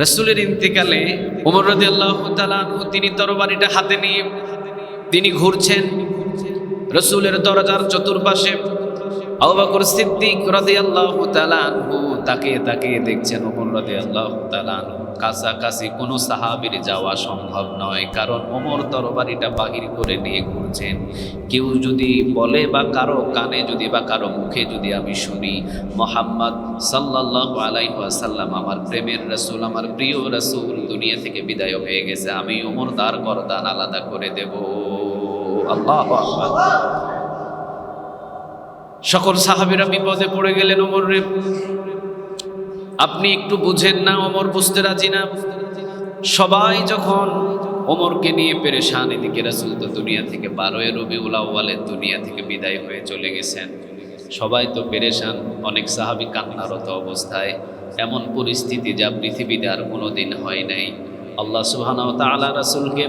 রসুলের ইন্তিকালে উমর রদি আল্লাহ তিনি তরবারিটা হাতে নিয়ে তিনি ঘুরছেন। রসুলের দরজার চতুর্পাশে আবাকর সিদ্দিক রদি আল্লাহ তাকে তাকে দেখছেন রদি আল্লাহ কাছাকাছি কোনো সাহাবির যাওয়া সম্ভব নয়, কারণ ওমর তরবারিটা বাহির করে নিয়ে ঘুরছেন। কেউ যদি বলে বা কারও কানে যদি বা কারও মুখে যদি আমি শুনি, মোহাম্মদ সাল্লাহ আলাইসাল্লাম আমার প্রেমের রসুল, আমার প্রিয় রসুল দুনিয়া থেকে বিদায় হয়ে গেছে, আমি ওমর তার করদান আলাদা করে দেব। আল্লাহ। সকল সাহাবিরা বিপদে পড়ে গেলেন ওমর রে আপনি একটু বুঝেন না অমর বুঝতে রাজি না। সবাই যখন অমরকে নিয়ে পেরেশান এদিকে রাসুল তো দুনিয়া থেকে বারোয় রবি আউ্বালের দুনিয়া থেকে বিদায় হয়ে চলে গেছেন। সবাই তো পেরেশান, অনেক সাহাবি কান্নারত অবস্থায়। এমন পরিস্থিতি যা পৃথিবীতে আর কোনো দিন হয় নাই। আল্লাহ সুবহানাহু ওয়া তাআলা রাসূলকে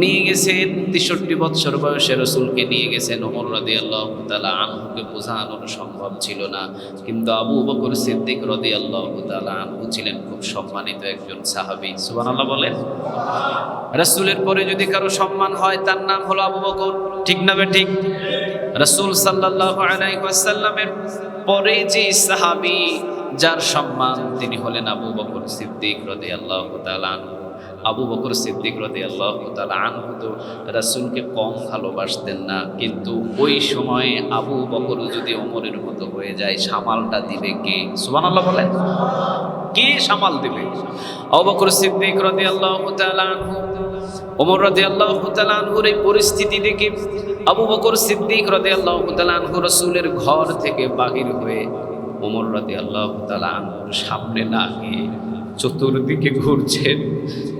নিয়ে গেছেন 63 বৎসর বয়সে রাসূলকে নিয়ে গেছেন। ওমর আল্লাহ তাআলা আনহুকে বোঝানো সম্ভব ছিল না। কিন্তু আবু বকর সিদ্দিক রাদিয়াল্লাহু তাআলা আনহু ছিলেন খুব সম্মানিত একজন সাহাবি সাহাবী। সুবহানাল্লাহ বলেন, রাসূলের পরে যদি কারও সম্মান হয়, তার নাম হলো আবু বকর। ঠিক না বে ঠিক? রাসূল সাল্লাল্লাহু আলাইহি ওয়াসাল্লামের পরে যে সাহাবী, যার সম্মান তিনি হলেন আবু বকর সিদ্দিক রাদিয়াল্লাহু তাআলা আনহু। আবু বকর সিদ্দিক রদি আল্লাহ তালা আনহু তো রাসুলকে কম ভালোবাসতেন না। কিন্তু ওই সময়ে আবু বকর যদি ওমরের মতো হয়ে যায়, সামালটা দিবে কে? সুবান আল্লাহ বলেন। কে সামাল দিবে? আবু বকর সিদ্দিক রদি আল্লাহ আনহু। ওমর রদি আল্লাহ আনহুর এই পরিস্থিতি দেখে আবু বকর সিদ্দিক রদি আল্লাহ আনহু রসুলের ঘর থেকে বাহির হয়ে ওমর রদি আল্লাহ তালা আনহুর সামনে না গিয়ে চতুর্দিকে ঘুরছেন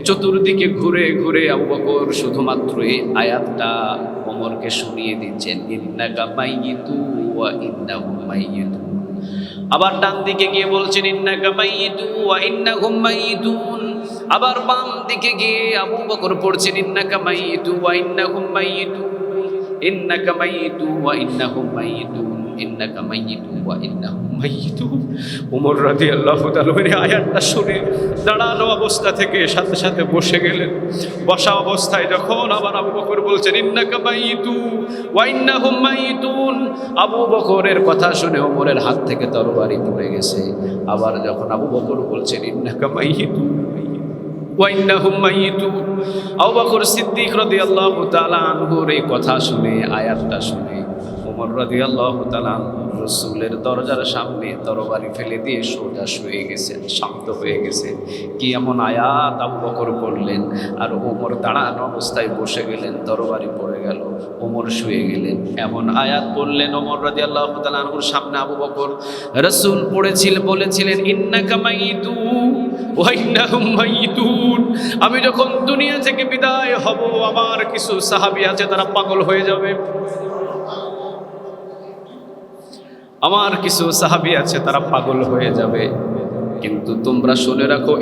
চতুর্দিকে ঘুরে ঘুরে আবু বকর শুধুমাত্র এই আয়াতটা ওমরকে শুনিয়ে দিচ্ছেন, ইন্নাকা মাইয়িতু ওয়া ইন্নাহুম মাইয়িতুন। আবার ডান দিকে গিয়ে বলছেন, ইন্নাকা মাইয়িতু ওয়া ইন্নাহুম মাইয়িতুন। আবার বাম দিকে গিয়ে আবু বকর পড়ছেন, ইন্নাকা মাইয়িতু ওয়া ইন্নাহুম মাইয়িতুন। ইন্নাকা মাইয়িতু ওয়া ইন্নাহুম মাইয়িতুন ইন্নাকা ওমর রাদিয়াল্লাহু তাআলা এই আয়াতটা শুনে দাঁড়ানো অবস্থা থেকে সাথে সাথে বসে গেলেন। বসা অবস্থায় যখন আবার আবু বকর বলছেন, ইন্নাকা মাইয়িতু ওয়া ইন্নাহুম আবু বকরের কথা শুনে ওমরের হাত থেকে তরবারি পড়ে গেছে। আবার যখন আবু বকর বলছেন, ইন্নাকা ওয়াইন্নাহুম মাইয়িতুন আবু বকর সিদ্দিক এই কথা শুনে আয়াতটা শুনে ওমর রাদিয়াল্লাহু তাআলা রসুলের দরজার সামনে তরবারি ফেলে দিয়ে সোজা শুয়ে গেছেন, শান্ত হয়ে গেছেন। কি এমন আয়াত আবু বকর পড়লেন? আর ওমর দাঁড়ানো অবস্থায় বসে গেলেন, তরবারি পড়ে গেল, ওমর শুয়ে গেলেন। এমন আয়াত পড়লেন ওমর রাদিয়াল্লাহু তাআলা আনহুর সামনে আবু বকর। রসুল পড়েছিল, বলেছিলেন ওয়া ইন্নাহুম আমি যখন দুনিয়া থেকে বিদায় হব, আমার কিছু সাহাবী আছে, তারা পাগল হয়ে যাবে। আমার কিছু সাহাবি আছে, তারা পাগল হয়ে যাবে। কিন্তু তোমরা শুনে রাখো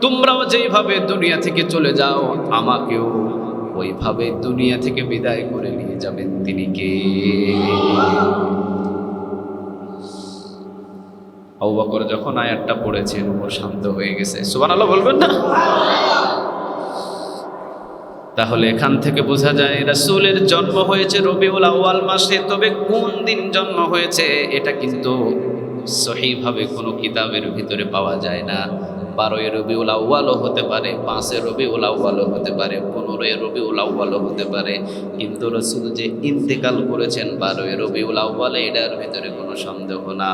তোমরাও যেইভাবে দুনিয়া থেকে চলে যাও, আমাকেও ওইভাবে দুনিয়া থেকে বিদায় করে নিয়ে যাবেন তিনি কে? আবু যখন আয়াতটা পড়েছেন ওমর শান্ত হয়ে গেছে। সুবহানাল্লাহ বলবেন না? তাহলে এখান থেকে বোঝা যায় রাসূলের জন্ম হয়েছে রবিউল আউয়াল মাসে, তবে কোন দিন জন্ম হয়েছে এটা কিন্তু সহিভাবে কোনো কিতাবের ভিতরে পাওয়া যায় না। বারোই রবিউল আউ্বালও হতে পারে, পাঁচে রবিউল আউ্বালও হতে পারে, পনেরোই রবিউল আউ্বালও হতে পারে। কিন্তু রসুল যে ইন্তেকাল করেছেন বারোই রবিউল আউ্বালে এটার ভিতরে কোনো সন্দেহ না